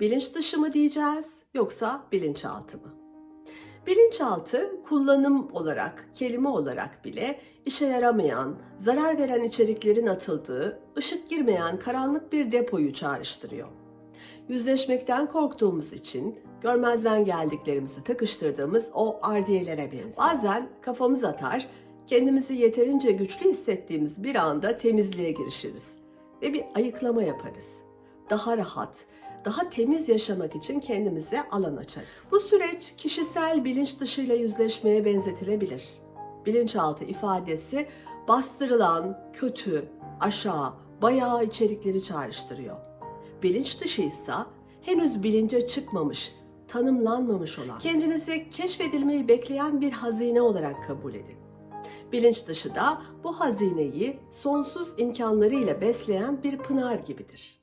Bilinç dışı mı diyeceğiz yoksa bilinçaltı mı? Bilinçaltı kullanım olarak, kelime olarak bile işe yaramayan, zarar veren içeriklerin atıldığı, ışık girmeyen karanlık bir depoyu çağrıştırıyor. Yüzleşmekten korktuğumuz için görmezden geldiklerimizi takıştırdığımız o ardiyelere benziyor. Bazen kafamız atar, kendimizi yeterince güçlü hissettiğimiz bir anda temizliğe girişiriz ve bir ayıklama yaparız. Daha rahat, daha temiz yaşamak için kendimize alan açarız. Bu süreç kişisel bilinç dışıyla yüzleşmeye benzetilebilir. Bilinçaltı ifadesi bastırılan, kötü, aşağı, bayağı içerikleri çağrıştırıyor. Bilinç dışı ise henüz bilince çıkmamış, tanımlanmamış olan, kendinizi keşfedilmeyi bekleyen bir hazine olarak kabul edin. Bilinç dışı da bu hazineyi sonsuz imkanlarıyla besleyen bir pınar gibidir.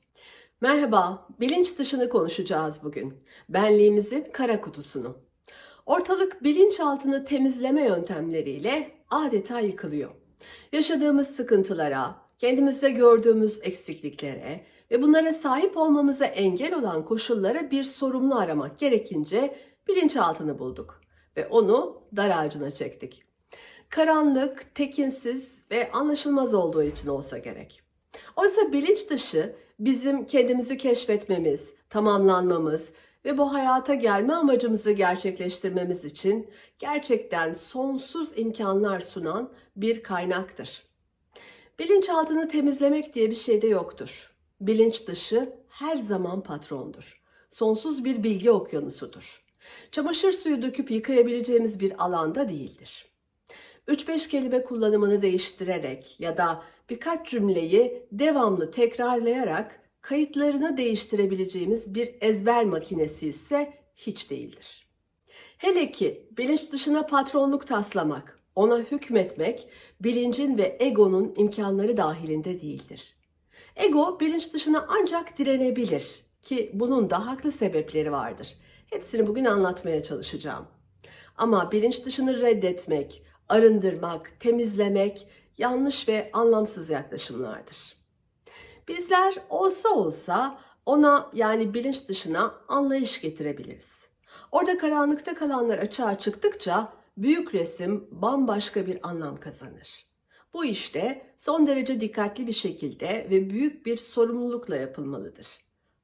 Merhaba, bilinç dışını konuşacağız bugün. Benliğimizin kara kutusunu. Ortalık bilinçaltını temizleme yöntemleriyle adeta yıkılıyor. Yaşadığımız sıkıntılara, kendimizde gördüğümüz eksikliklere ve bunlara sahip olmamıza engel olan koşullara bir sorumlu aramak gerekince bilinçaltını bulduk ve onu dar ağacına çektik. Karanlık, tekinsiz ve anlaşılmaz olduğu için olsa gerek. Oysa bilinç dışı bizim kendimizi keşfetmemiz, tamamlanmamız ve bu hayata gelme amacımızı gerçekleştirmemiz için gerçekten sonsuz imkanlar sunan bir kaynaktır. Bilinçaltını temizlemek diye bir şey de yoktur. Bilinç dışı her zaman patrondur. Sonsuz bir bilgi okyanusudur. Çamaşır suyu döküp yıkayabileceğimiz bir alanda değildir. 3-5 kelime kullanımını değiştirerek ya da birkaç cümleyi devamlı tekrarlayarak kayıtlarını değiştirebileceğimiz bir ezber makinesi ise hiç değildir. Hele ki bilinç dışına patronluk taslamak, ona hükmetmek bilincin ve egonun imkanları dahilinde değildir. Ego bilinç dışına ancak direnebilir ki bunun da haklı sebepleri vardır. Hepsini bugün anlatmaya çalışacağım. Ama bilinç dışını reddetmek, arındırmak, temizlemek yanlış ve anlamsız yaklaşımlardır. Bizler olsa olsa ona yani bilinç dışına anlayış getirebiliriz. Orada karanlıkta kalanlar açığa çıktıkça büyük resim bambaşka bir anlam kazanır. Bu işte son derece dikkatli bir şekilde ve büyük bir sorumlulukla yapılmalıdır.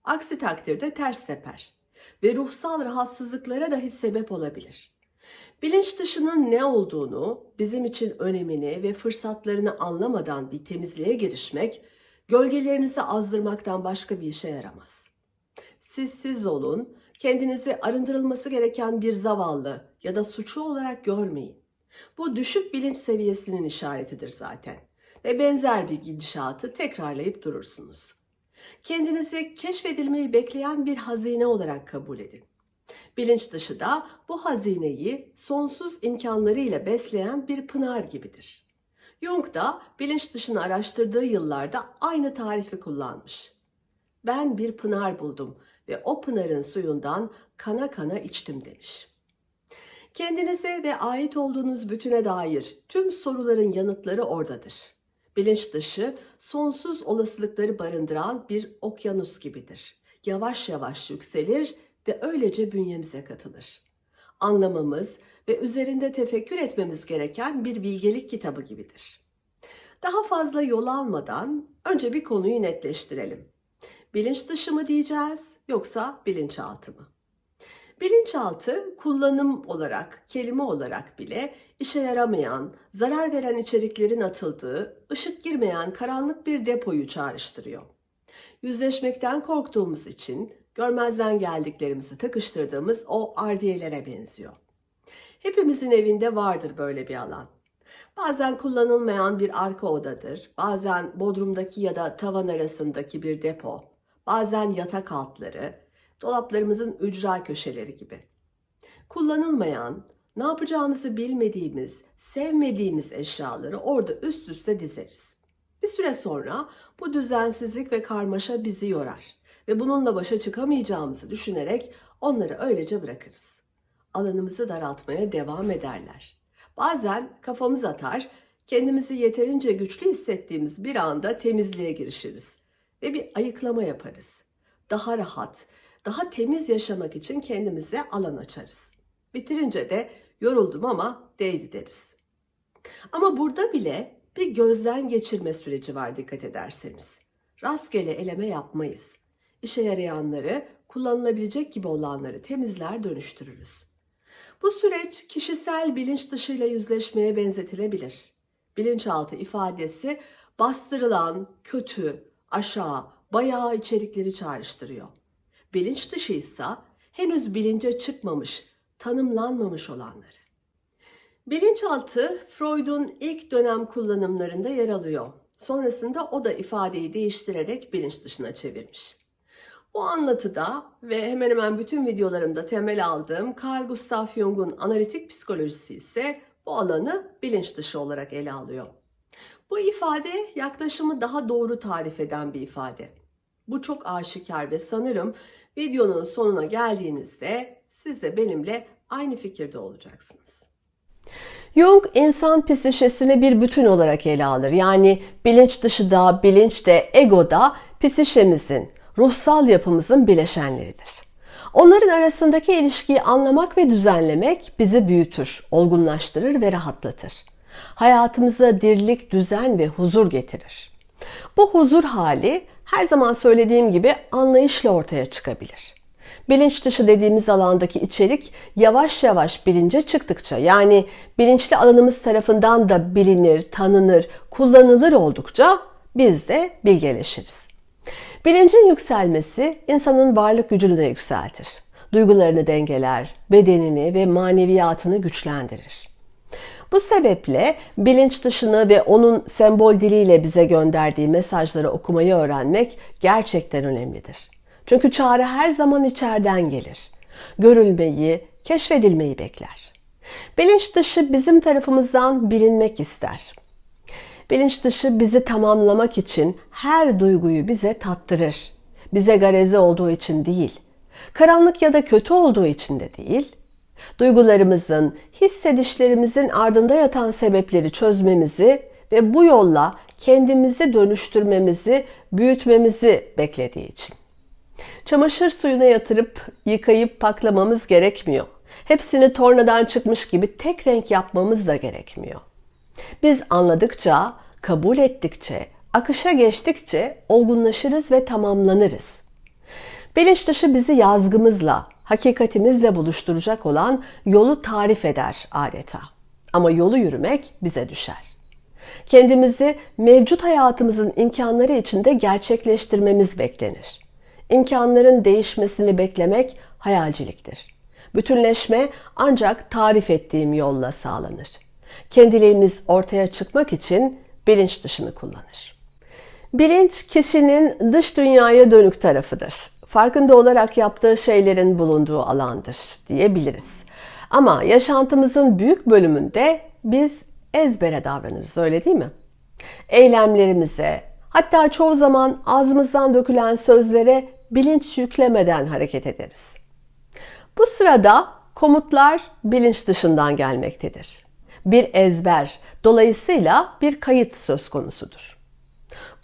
Aksi takdirde ters teper ve ruhsal rahatsızlıklara dahi sebep olabilir. Bilinç dışının ne olduğunu, bizim için önemini ve fırsatlarını anlamadan bir temizliğe girişmek, gölgelerinizi azdırmaktan başka bir işe yaramaz. Siz siz olun, kendinizi arındırılması gereken bir zavallı ya da suçlu olarak görmeyin. Bu düşük bilinç seviyesinin işaretidir zaten ve benzer bir gidişatı tekrarlayıp durursunuz. Kendinizi keşfedilmeyi bekleyen bir hazine olarak kabul edin. Bilinç dışı da bu hazineyi sonsuz imkanlarıyla besleyen bir pınar gibidir. Jung da bilinç dışını araştırdığı yıllarda aynı tarifi kullanmış. Ben bir pınar buldum ve o pınarın suyundan kana kana içtim demiş. Kendinize ve ait olduğunuz bütüne dair tüm soruların yanıtları oradadır. Bilinç dışı sonsuz olasılıkları barındıran bir okyanus gibidir. Yavaş yavaş yükselir ve öylece bünyemize katılır. Anlamamız ve üzerinde tefekkür etmemiz gereken bir bilgelik kitabı gibidir. Daha fazla yol almadan önce bir konuyu netleştirelim. Bilinç dışı mı diyeceğiz yoksa bilinçaltı mı? Bilinçaltı kullanım olarak, kelime olarak bile işe yaramayan, zarar veren içeriklerin atıldığı, ışık girmeyen karanlık bir depoyu çağrıştırıyor. Yüzleşmekten korktuğumuz için görmezden geldiklerimizi takıştırdığımız o ardiyelere benziyor. Hepimizin evinde vardır böyle bir alan. Bazen kullanılmayan bir arka odadır, bazen bodrumdaki ya da tavan arasındaki bir depo, bazen yatak altları, dolaplarımızın ücra köşeleri gibi. Kullanılmayan, ne yapacağımızı bilmediğimiz, sevmediğimiz eşyaları orada üst üste dizeriz. Bir süre sonra bu düzensizlik ve karmaşa bizi yorar ve bununla başa çıkamayacağımızı düşünerek onları öylece bırakırız. Alanımızı daraltmaya devam ederler. Bazen kafamız atar, kendimizi yeterince güçlü hissettiğimiz bir anda temizliğe girişiriz ve bir ayıklama yaparız. Daha rahat, Daha temiz yaşamak için kendimize alan açarız. Bitirince de yoruldum ama değdi deriz. Ama burada bile bir gözden geçirme süreci var dikkat ederseniz. Rastgele eleme yapmayız. İşe yarayanları, kullanılabilecek gibi olanları temizler dönüştürürüz. Bu süreç kişisel bilinç dışıyla yüzleşmeye benzetilebilir. Bilinçaltı ifadesi bastırılan, kötü, aşağı, bayağı içerikleri çağrıştırıyor. Bilinç dışı ise henüz bilince çıkmamış, tanımlanmamış olanları. Bilinçaltı Freud'un ilk dönem kullanımlarında yer alıyor. Sonrasında o da ifadeyi değiştirerek bilinç dışına çevirmiş. Bu anlatıda ve hemen hemen bütün videolarımda temel aldığım Carl Gustav Jung'un analitik psikolojisi ise bu alanı bilinç dışı olarak ele alıyor. Bu ifade yaklaşımı daha doğru tarif eden bir ifade. Bu çok aşikar ve sanırım videonun sonuna geldiğinizde siz de benimle aynı fikirde olacaksınız. Jung insan psişesini bir bütün olarak ele alır. Yani bilinç dışı da, bilinç de, ego da psişemizin, ruhsal yapımızın bileşenleridir. Onların arasındaki ilişkiyi anlamak ve düzenlemek bizi büyütür, olgunlaştırır ve rahatlatır. Hayatımıza dirlik, düzen ve huzur getirir. Bu huzur hali her zaman söylediğim gibi anlayışla ortaya çıkabilir. Bilinç dışı dediğimiz alandaki içerik yavaş yavaş bilince çıktıkça yani bilinçli alanımız tarafından da bilinir, tanınır, kullanılır oldukça biz de bilgeleşiriz. Bilincin yükselmesi insanın varlık gücünü de yükseltir. Duygularını dengeler, bedenini ve maneviyatını güçlendirir. Bu sebeple bilinç dışını ve onun sembol diliyle bize gönderdiği mesajları okumayı öğrenmek gerçekten önemlidir. Çünkü çağrı her zaman içeriden gelir. Görülmeyi, keşfedilmeyi bekler. Bilinç dışı bizim tarafımızdan bilinmek ister. Bilinç dışı bizi tamamlamak için her duyguyu bize tattırır. Bize garezi olduğu için değil, karanlık ya da kötü olduğu için de değil, duygularımızın, hissedişlerimizin ardında yatan sebepleri çözmemizi ve bu yolla kendimizi dönüştürmemizi, büyütmemizi beklediği için. Çamaşır suyuna yatırıp yıkayıp paklamamız gerekmiyor. Hepsini tornadan çıkmış gibi tek renk yapmamız da gerekmiyor. Biz anladıkça, kabul ettikçe, akışa geçtikçe olgunlaşırız ve tamamlanırız. Bilinç dışı bizi yazgımızla, hakikatimizle buluşturacak olan yolu tarif eder adeta. Ama yolu yürümek bize düşer. Kendimizi mevcut hayatımızın imkanları içinde gerçekleştirmemiz beklenir. İmkanların değişmesini beklemek hayalciliktir. Bütünleşme ancak tarif ettiğim yolla sağlanır. Kendiliğimiz ortaya çıkmak için bilinç dışını kullanır. Bilinç kişinin dış dünyaya dönük tarafıdır. Farkında olarak yaptığı şeylerin bulunduğu alandır diyebiliriz. Ama yaşantımızın büyük bölümünde biz ezbere davranırız öyle değil mi? Eylemlerimize, hatta çoğu zaman ağzımızdan dökülen sözlere bilinç yüklemeden hareket ederiz. Bu sırada komutlar bilinç dışından gelmektedir. Bir ezber, dolayısıyla bir kayıt söz konusudur.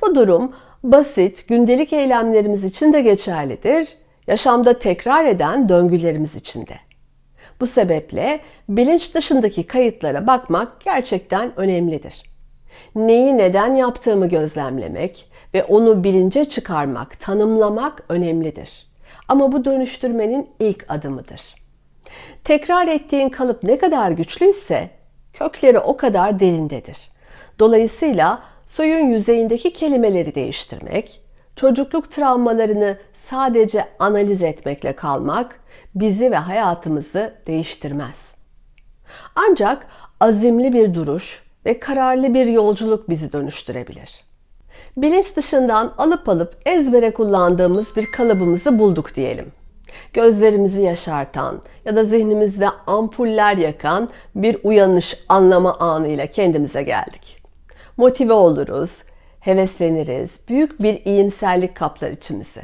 Bu durum basit, gündelik eylemlerimiz için de geçerlidir, yaşamda tekrar eden döngülerimiz için de. Bu sebeple bilinç dışındaki kayıtlara bakmak gerçekten önemlidir. Neyi neden yaptığımı gözlemlemek ve onu bilince çıkarmak, tanımlamak önemlidir. Ama bu dönüştürmenin ilk adımıdır. Tekrar ettiğin kalıp ne kadar güçlüyse kökleri o kadar derindedir. Dolayısıyla suyun yüzeyindeki kelimeleri değiştirmek, çocukluk travmalarını sadece analiz etmekle kalmak bizi ve hayatımızı değiştirmez. Ancak azimli bir duruş ve kararlı bir yolculuk bizi dönüştürebilir. Bilinç dışından alıp alıp ezbere kullandığımız bir kalıbımızı bulduk diyelim. Gözlerimizi yaşartan ya da zihnimizde ampuller yakan bir uyanış anlama anıyla kendimize geldik. Motive oluruz, hevesleniriz, büyük bir iyimserlik kaplar içimizi.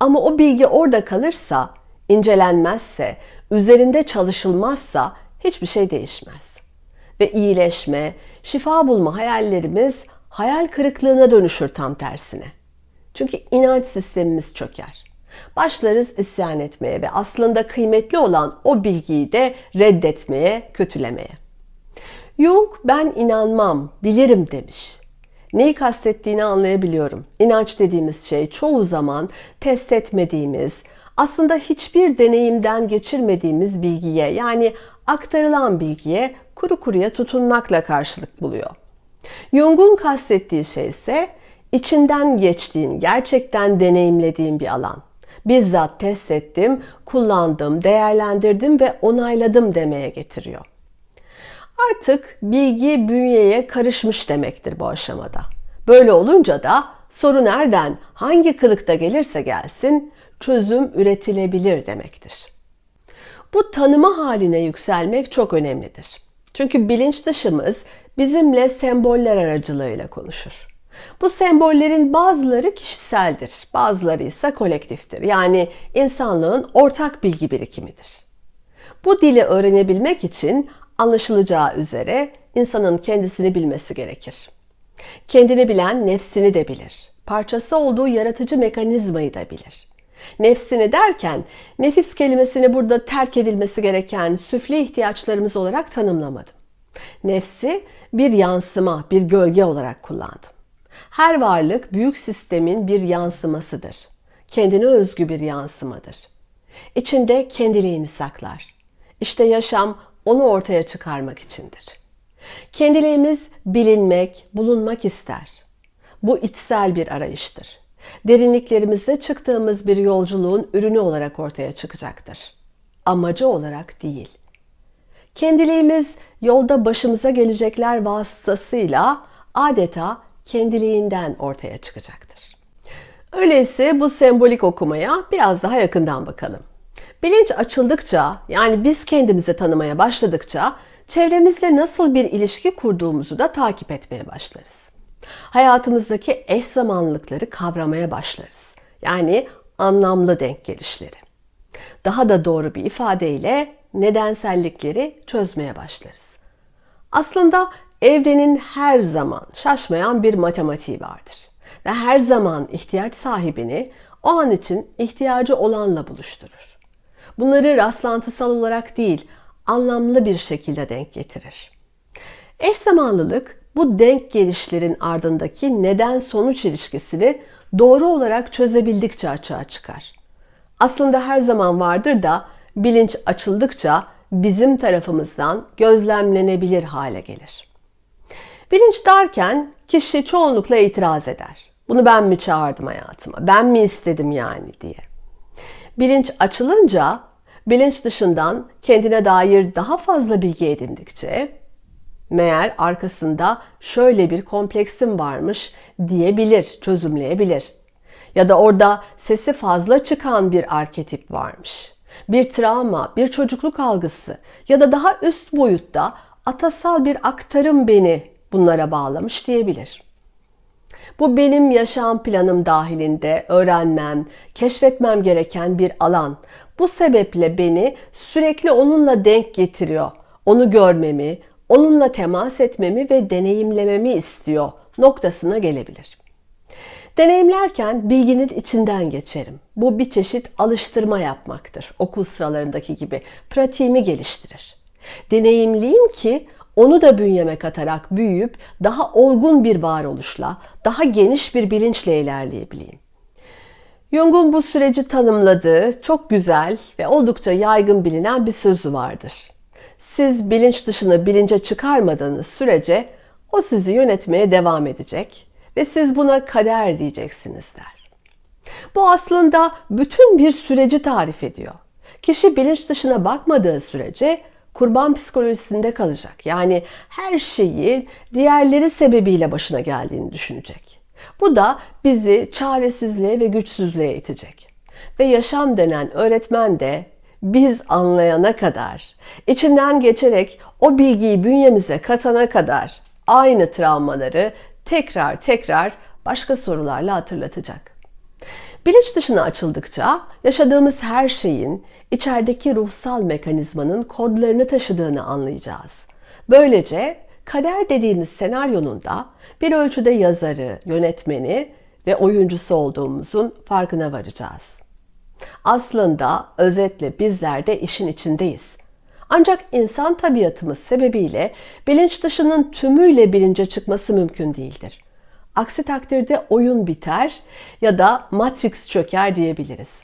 Ama o bilgi orada kalırsa, incelenmezse, üzerinde çalışılmazsa hiçbir şey değişmez. Ve iyileşme, şifa bulma hayallerimiz hayal kırıklığına dönüşür tam tersine. Çünkü inanç sistemimiz çöker. Başlarız isyan etmeye ve aslında kıymetli olan o bilgiyi de reddetmeye, kötülemeye. Jung ben inanmam, bilirim demiş. Neyi kastettiğini anlayabiliyorum. İnanç dediğimiz şey çoğu zaman test etmediğimiz, aslında hiçbir deneyimden geçirmediğimiz bilgiye yani aktarılan bilgiye kuru kuruya tutunmakla karşılık buluyor. Jung'un kastettiği şey ise içinden geçtiğin, gerçekten deneyimlediğin bir alan. Bizzat test ettim, kullandım, değerlendirdim ve onayladım demeye getiriyor. Artık bilgi bünyeye karışmış demektir bu aşamada. Böyle olunca da soru nereden, hangi kılıkta gelirse gelsin çözüm üretilebilir demektir. Bu tanıma haline yükselmek çok önemlidir. Çünkü bilinç dışımız bizimle semboller aracılığıyla konuşur. Bu sembollerin bazıları kişiseldir, bazıları ise kolektiftir. Yani insanlığın ortak bilgi birikimidir. Bu dili öğrenebilmek için anlaşılacağı üzere insanın kendisini bilmesi gerekir. Kendini bilen nefsini de bilir. Parçası olduğu yaratıcı mekanizmayı da bilir. Nefsini derken nefis kelimesini burada terk edilmesi gereken süfli ihtiyaçlarımız olarak tanımlamadım. Nefsi bir yansıma, bir gölge olarak kullandım. Her varlık büyük sistemin bir yansımasıdır. Kendine özgü bir yansımadır. İçinde kendiliğini saklar. İşte yaşam onu ortaya çıkarmak içindir. Kendiliğimiz bilinmek, bulunmak ister. Bu içsel bir arayıştır. Derinliklerimizde çıktığımız bir yolculuğun ürünü olarak ortaya çıkacaktır. Amacı olarak değil. Kendiliğimiz yolda başımıza gelecekler vasıtasıyla adeta kendiliğinden ortaya çıkacaktır. Öyleyse bu sembolik okumaya biraz daha yakından bakalım. Bilinç açıldıkça, yani biz kendimizi tanımaya başladıkça çevremizle nasıl bir ilişki kurduğumuzu da takip etmeye başlarız. Hayatımızdaki eş zamanlılıkları kavramaya başlarız. Yani anlamlı denk gelişleri. Daha da doğru bir ifadeyle nedensellikleri çözmeye başlarız. Aslında evrenin her zaman şaşmayan bir matematiği vardır. Ve her zaman ihtiyaç sahibini o an için ihtiyacı olanla buluşturur. Bunları rastlantısal olarak değil, anlamlı bir şekilde denk getirir. Eş zamanlılık bu denk gelişlerin ardındaki neden sonuç ilişkisini doğru olarak çözebildikçe açığa çıkar. Aslında her zaman vardır da bilinç açıldıkça bizim tarafımızdan gözlemlenebilir hale gelir. Bilinç derken kişi çoğunlukla itiraz eder. Bunu ben mi çağırdım hayatıma? Ben mi istedim yani diye. Bilinç açılınca bilinç dışından kendine dair daha fazla bilgi edindikçe meğer arkasında şöyle bir kompleksim varmış diyebilir, çözümleyebilir. Ya da orada sesi fazla çıkan bir arketip varmış. Bir travma, bir çocukluk algısı ya da daha üst boyutta atasal bir aktarım beni bunlara bağlamış diyebilir. Bu benim yaşam planım dahilinde öğrenmem, keşfetmem gereken bir alan. Bu sebeple beni sürekli onunla denk getiriyor. Onu görmemi, onunla temas etmemi ve deneyimlememi istiyor noktasına gelebilir. Deneyimlerken bilginin içinden geçerim. Bu bir çeşit alıştırma yapmaktır. Okul sıralarındaki gibi pratiğimi geliştirir. Deneyimliyim ki onu da bünyeme katarak büyüyüp daha olgun bir varoluşla, daha geniş bir bilinçle ilerleyebileyim. Jung'un bu süreci tanımladığı çok güzel ve oldukça yaygın bilinen bir sözü vardır. Siz bilinç dışını bilince çıkarmadığınız sürece o sizi yönetmeye devam edecek ve siz buna kader diyeceksiniz der. Bu aslında bütün bir süreci tarif ediyor. Kişi bilinç dışına bakmadığı sürece kurban psikolojisinde kalacak. Yani her şeyi diğerleri sebebiyle başına geldiğini düşünecek. Bu da bizi çaresizliğe ve güçsüzlüğe itecek. Ve yaşam denen öğretmen de biz anlayana kadar, içinden geçerek o bilgiyi bünyemize katana kadar aynı travmaları tekrar tekrar başka sorularla hatırlatacak. Bilinç dışına açıldıkça yaşadığımız her şeyin içerideki ruhsal mekanizmanın kodlarını taşıdığını anlayacağız. Böylece kader dediğimiz senaryonun da bir ölçüde yazarı, yönetmeni ve oyuncusu olduğumuzun farkına varacağız. Aslında özetle bizler de işin içindeyiz. Ancak insan tabiatımız sebebiyle bilinç dışının tümüyle bilince çıkması mümkün değildir. Aksi takdirde oyun biter ya da Matrix çöker diyebiliriz.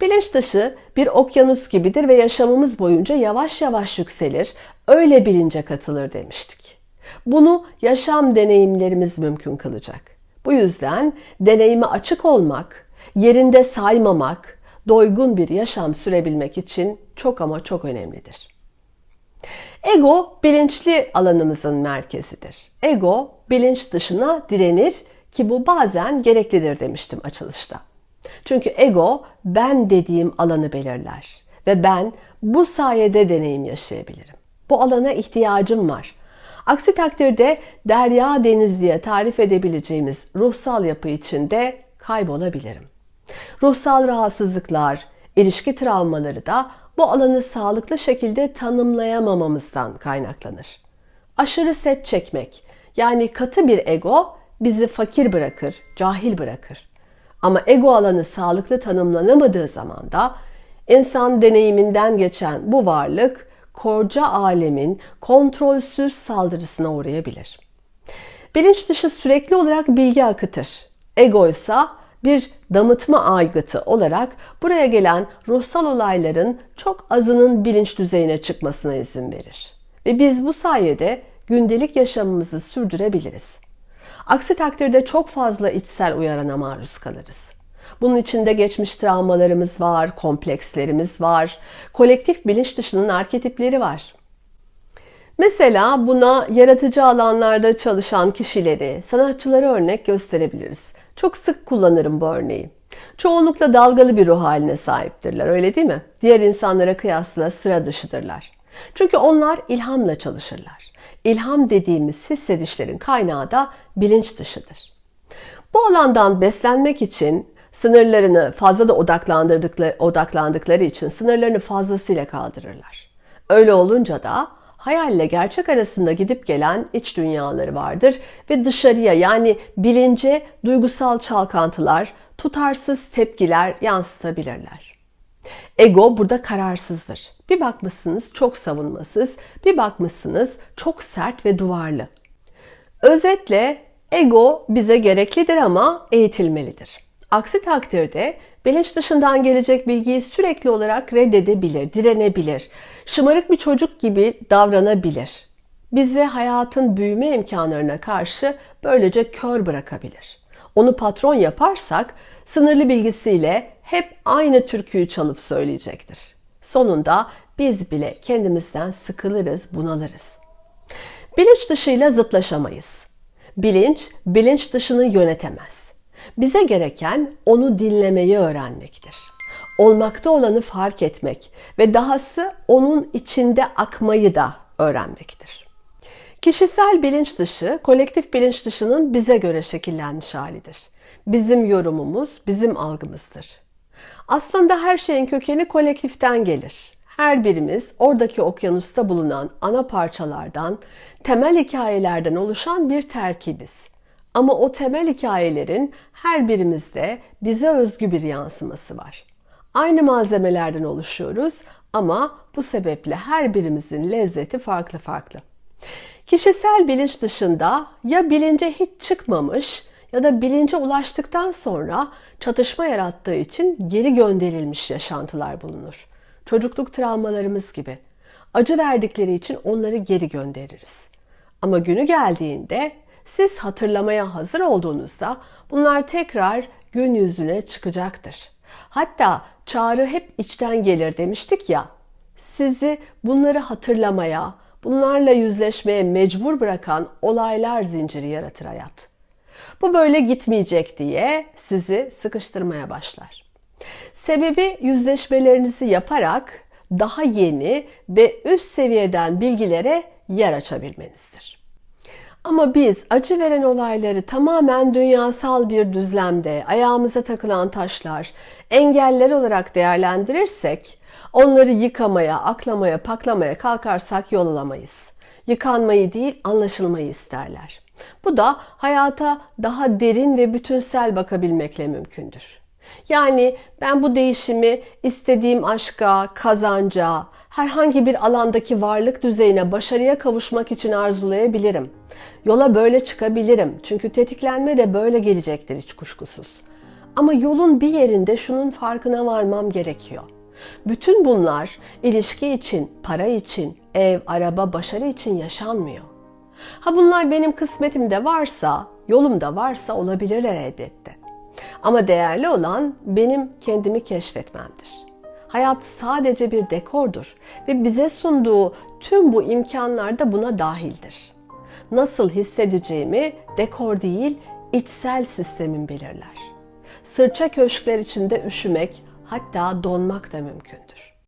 Bilinç dışı bir okyanus gibidir ve yaşamımız boyunca yavaş yavaş yükselir, öyle bilince katılır demiştik. Bunu yaşam deneyimlerimiz mümkün kılacak. Bu yüzden deneyime açık olmak, yerinde saymamak, doygun bir yaşam sürebilmek için çok ama çok önemlidir. Ego bilinçli alanımızın merkezidir. Ego bilinç dışına direnir ki bu bazen gereklidir demiştim açılışta. Çünkü ego ben dediğim alanı belirler ve ben bu sayede deneyim yaşayabilirim. Bu alana ihtiyacım var. Aksi takdirde derya deniz diye tarif edebileceğimiz ruhsal yapı içinde kaybolabilirim. Ruhsal rahatsızlıklar, ilişki travmaları da bu alanı sağlıklı şekilde tanımlayamamamızdan kaynaklanır. Aşırı set çekmek yani katı bir ego bizi fakir bırakır, cahil bırakır. Ama ego alanı sağlıklı tanımlanamadığı zaman da insan deneyiminden geçen bu varlık korca alemin kontrolsüz saldırısına uğrayabilir. Bilinç dışı sürekli olarak bilgi akıtır. Ego ise bir damıtma aygıtı olarak buraya gelen ruhsal olayların çok azının bilinç düzeyine çıkmasına izin verir. Ve biz bu sayede gündelik yaşamımızı sürdürebiliriz. Aksi takdirde çok fazla içsel uyarana maruz kalırız. Bunun içinde geçmiş travmalarımız var, komplekslerimiz var, kolektif bilinç dışının arketipleri var. Mesela buna yaratıcı alanlarda çalışan kişileri, sanatçıları örnek gösterebiliriz. Çok sık kullanırım bu örneği. Çoğunlukla dalgalı bir ruh haline sahiptirler, öyle değil mi? Diğer insanlara kıyasla sıra dışıdırlar. Çünkü onlar ilhamla çalışırlar. İlham dediğimiz hissedişlerin kaynağı da bilinç dışıdır. Bu alandan beslenmek için sınırlarını fazla da odaklandırdıkları, odaklandıkları için sınırlarını fazlasıyla kaldırırlar. Öyle olunca da hayalle gerçek arasında gidip gelen iç dünyaları vardır ve dışarıya yani bilince duygusal çalkantılar, tutarsız tepkiler yansıtabilirler. Ego burada kararsızdır. Bir bakmışsınız çok savunmasız, bir bakmışsınız çok sert ve duvarlı. Özetle ego bize gereklidir ama eğitilmelidir. Aksi takdirde bilinç dışından gelecek bilgiyi sürekli olarak reddedebilir, direnebilir. Şımarık bir çocuk gibi davranabilir. Bizi hayatın büyüme imkanlarına karşı böylece kör bırakabilir. Onu patron yaparsak sınırlı bilgisiyle hep aynı türküyü çalıp söyleyecektir. Sonunda biz bile kendimizden sıkılırız, bunalırız. Bilinç dışıyla zıtlaşamayız. Bilinç, bilinç dışını yönetemez. Bize gereken onu dinlemeyi öğrenmektir. Olmakta olanı fark etmek ve dahası onun içinde akmayı da öğrenmektir. Kişisel bilinç dışı, kolektif bilinç dışının bize göre şekillenmiş halidir. Bizim yorumumuz, bizim algımızdır. Aslında her şeyin kökeni kolektiften gelir. Her birimiz oradaki okyanusta bulunan ana parçalardan, temel hikayelerden oluşan bir terkibiz. Ama o temel hikayelerin her birimizde bize özgü bir yansıması var. Aynı malzemelerden oluşuyoruz ama bu sebeple her birimizin lezzeti farklı farklı. Kişisel bilinç dışında ya bilince hiç çıkmamış ya da bilince ulaştıktan sonra çatışma yarattığı için geri gönderilmiş yaşantılar bulunur. Çocukluk travmalarımız gibi. Acı verdikleri için onları geri göndeririz. Ama günü geldiğinde siz hatırlamaya hazır olduğunuzda bunlar tekrar gün yüzüne çıkacaktır. Hatta çağrı hep içten gelir demiştik ya. Sizi bunları hatırlamaya, bunlarla yüzleşmeye mecbur bırakan olaylar zinciri yaratır hayat. Bu böyle gitmeyecek diye sizi sıkıştırmaya başlar. Sebebi yüzleşmelerinizi yaparak daha yeni ve üst seviyeden bilgilere yer açabilmenizdir. Ama biz acı veren olayları tamamen dünyasal bir düzlemde ayağımıza takılan taşlar, engeller olarak değerlendirirsek onları yıkamaya, aklamaya, paklamaya kalkarsak yol alamayız. Yıkanmayı değil, anlaşılmayı isterler. Bu da hayata daha derin ve bütünsel bakabilmekle mümkündür. Yani ben bu değişimi istediğim aşka, kazanca, herhangi bir alandaki varlık düzeyine başarıya kavuşmak için arzulayabilirim. Yola böyle çıkabilirim. Çünkü tetiklenme de böyle gelecektir hiç kuşkusuz. Ama yolun bir yerinde şunun farkına varmam gerekiyor. Bütün bunlar ilişki için, para için, ev, araba, başarı için yaşanmıyor. Ha bunlar benim kısmetimde varsa, yolumda varsa olabilirler elbette. Ama değerli olan benim kendimi keşfetmemdir. Hayat sadece bir dekordur ve bize sunduğu tüm bu imkanlar da buna dahildir. Nasıl hissedeceğimi dekor değil, içsel sistemin belirler. Sırça köşkler içinde üşümek, hatta donmak da mümkündür.